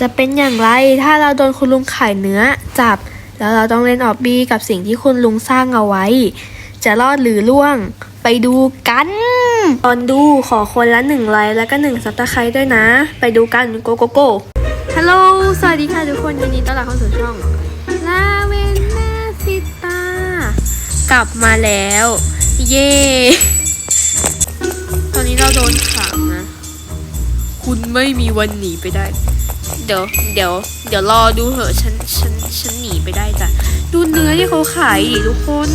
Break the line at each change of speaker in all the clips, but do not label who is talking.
จะเป็นอย่างไรถ้าเราโดนคุณลุงขายเนื้อจับ แล้วเราต้องเล่นออบบี้กับสิ่งที่คุณลุงสร้างเอาไว้ จะรอดหรือล่วง ไปดูกัน ตอนดูขอคนละหนึ่งไลค์แล้วก็หนึ่งซับสไครต์ด้วยนะ ไปดูกันโกโกโกฮัลโหลสวัสดีค่ะทุกคนยินดีต้อนรับเข้าสู่ช่องลาเวนนาซิตากลับมาแล้ว เย้ตอนนี้เราโดนขังนะ คุณไม่มีวันหนีไปได้ เดี๋ยวเดี๋ยวเดี๋ยวรอดูเหอะฉันฉันฉันหนีไปได้จ้ะดูเนื้อที่เขาขายดิทุกคน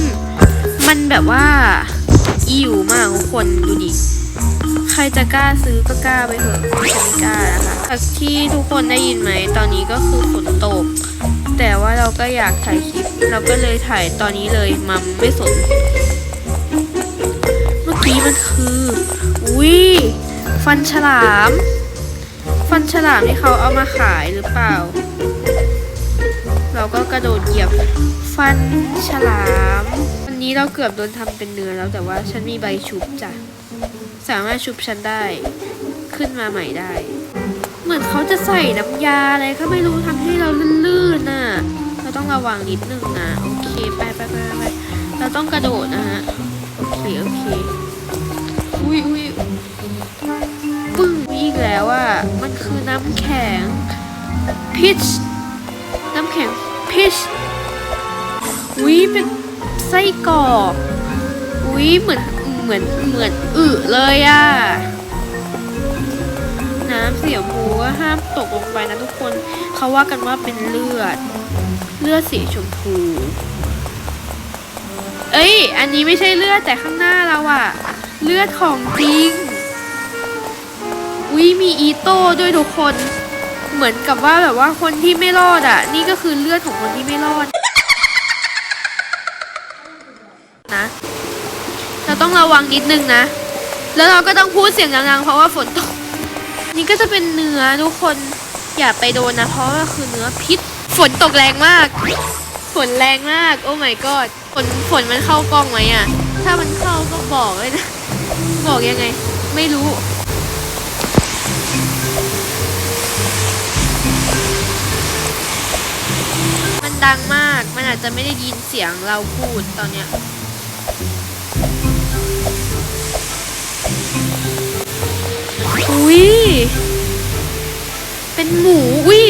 มันแบบว่าอิ่วมากทุกคนดูดิใครจะกล้าซื้อก็กล้าไปเถอะฉันไม่กล้านะคะที่ทุกคนได้ยินไหมตอนนี้ก็คือฝนตก แต่ว่าเราก็อยากถ่ายคลิป เราก็เลยถ่ายตอนนี้เลยมัมไม่สน เมื่อกี้มันคืออุ้ยฟันฉลาม ฟันฉลามที่เขาเอามาขายหรือเปล่า เราก็กระโดดเหยียบฟันฉลาม วันนี้เราเกือบโดนทำเป็นเนื้อแล้วแต่ว่าฉันมีใบชุบจ้ะ สามารถชุบฉันได้ขึ้นมาใหม่ได้ เหมือนเขาจะใส่น้ำยาอะไรก็ไม่รู้ทำให้เราลื่นๆน่ะ เราต้องระวังนิดนึงนะ โอเค ไปไปไปไปเราต้องกระโดดนะฮะ โอเค โอเค น้ำแข็งพิชน้ำแข็งพิชอุ้ยเป็นไส้กรอกอุ้ยเหมือนเหมือนเหมือนอึเลยอะน้ำเสียมูก็ห้ามตกลงไปนะทุกคนเขาว่ากันว่าเป็นเลือด เลือดสีชมพู เอ้ย อันนี้ไม่ใช่เลือดแต่ข้างหน้าเราอะเลือดของจริง อุ้ยมีอีโต้ด้วยทุกคน เหมือนกับว่าแบบว่าคนที่ไม่รอดอะนี่ก็คือเลือดของคนที่ไม่รอด นะเราต้องระวังนิดนึงนะ แล้วเราก็ต้องพูดเสียงดังๆเพราะว่าฝนตก นี่ก็จะเป็นเนื้อทุกคนอย่าไปโดนนะ เพราะว่าคือเนื้อพิษ ฝนตกแรงมาก ฝนแรงมาก โอ้ my god ฝนฝนมันเข้ากล้องไหมอะ ถ้ามันเข้าก็บอกเลยนะ บอกยังไง ไม่รู้ ดังมาก มันอาจจะไม่ได้ยินเสียงเราพูดตอนเนี้ย อุ้ย เป็นหมู อุ้ย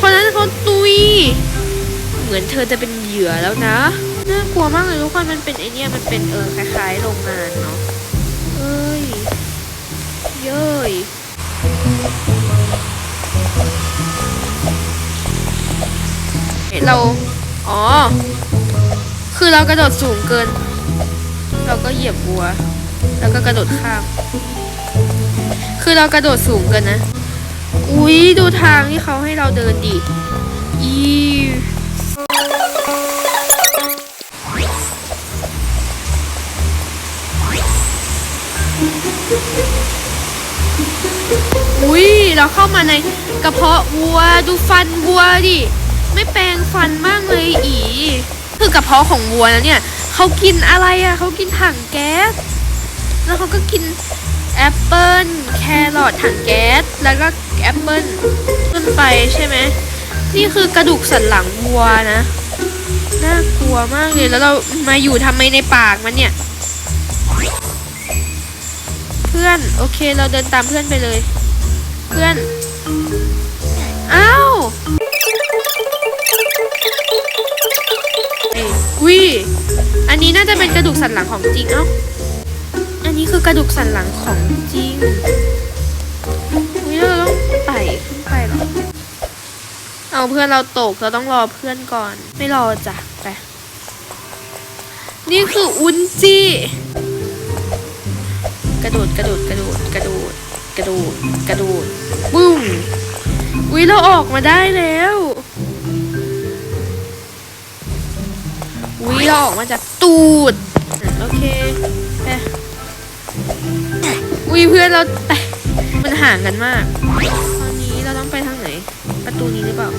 คนนั้นเขาตุย เหมือนเธอจะเป็นเหยื่อแล้วนะ น่ากลัวมากเลยทุกคน มันเป็นไอเนี้ยมันเป็นเออคล้ายๆโรงงานเนาะ เอ้ย เย้ย เรา อ๋อ คือเรากระโดดสูงเกิน เราก็เหยียบบัว แล้วก็กระโดดข้าม คือเรากระโดดสูงเกินนะ อุ๊ยดูทางที่เขาให้เราเดินดิ อีอุ้ยเราเข้ามาในกระเพาะวัวดูฟันวัวดิ ไม่แปรงฟันมากเลยอี คือกระเพาะของวัวนะเนี่ยเขากินอะไรอะ่ะเขากินถังแก๊ส แล้วเขาก็กินแอปเปิ้ลแครอทถังแก๊ส แล้วก็แอปเปิ้ลขึ้นไปใช่ไหม นี่คือกระดูกสันหลังวัวนะ น่ากลัวมากเลยแล้วเรามาอยู่ทำไมในปากมันเนี่ย เพื่อนโอเคเราเดินตามเพื่อนไปเลย เพื่อนอ้าว สันหลังของจริง เอ้า อันนี้คือกระดูกสันหลังของจริงอุ้ยเราต้องไต่ขึ้นไปหรอ เอาเพื่อนเราตก เราต้องรอเพื่อนก่อน ไม่รอจ้ะ ไป นี่คืออุนจิกระโดด กระโดด กระโดด กระโดด กระโดด กระโดดบึ้มอุ้ยเราออกมาได้แล้วอุ้ยเราออกมาจากตูด โอเคไปอุ้ยเพื่อนเราไปมันห่างกันมาก ตอนนี้เราต้องไปทางไหน ประตูนี้หรือเปล่า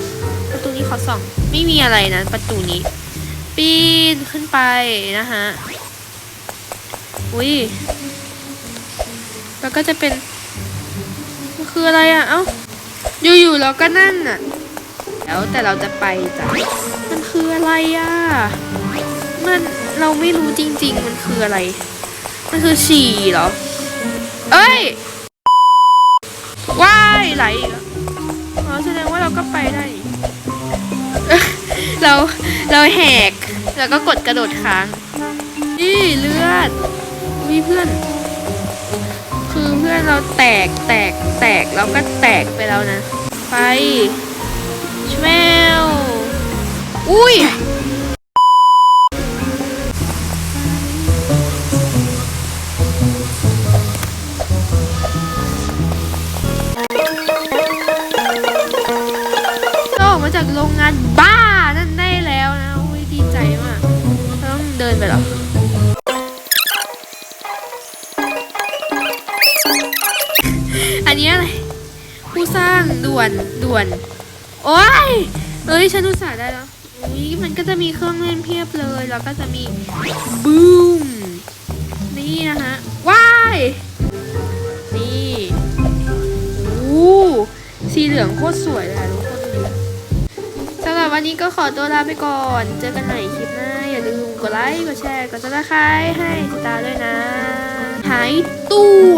ประตูนี้ขอส่อง ไม่มีอะไรนะ ประตูนี้ ปีนขึ้นไปนะฮะ อุ้ยแล้วก็จะเป็นมันคืออะไรอะ เอ้า อยู่ๆเราก็นั่นน่ะ แล้วแต่เราจะไปจ้ะมันคืออะไรอะ มัน เราไม่รู้จริง ๆ มันคืออะไร มันคือฉี่เหรอ เอ้ยว้ายไหลอ๋อแสดงว่าเราก็ไปได้ เราเราแหก แล้วก็กดกระโดดค้างนี่เลือดมีเพื่อน คือเพื่อนเราแตกแตกแตกแล้วก็แตกไปแล้วนะ ไปชเวลอุ้ย ต้องเดินไปหรออันนี้อะไร ผู้สร้างด่วนด่วน โอ้ยเอ้ยฉันอุตส่าห์ได้แล้วอุ้ยมันก็จะมีเครื่องเล่นเพียบเลย แล้วก็จะมีบูมนี่นะฮะว้ายนี่โอ้สีเหลืองโคตรสวยเลยอะทุกคนสำหรับวันนี้ก็ขอตัวลาไปก่อน เจอกันใหม่คลิปหน้าอย่าลืม กดไลค์ กดแชร์ กดซับสไครต์ให้ติดตามด้วยนะ หายตัว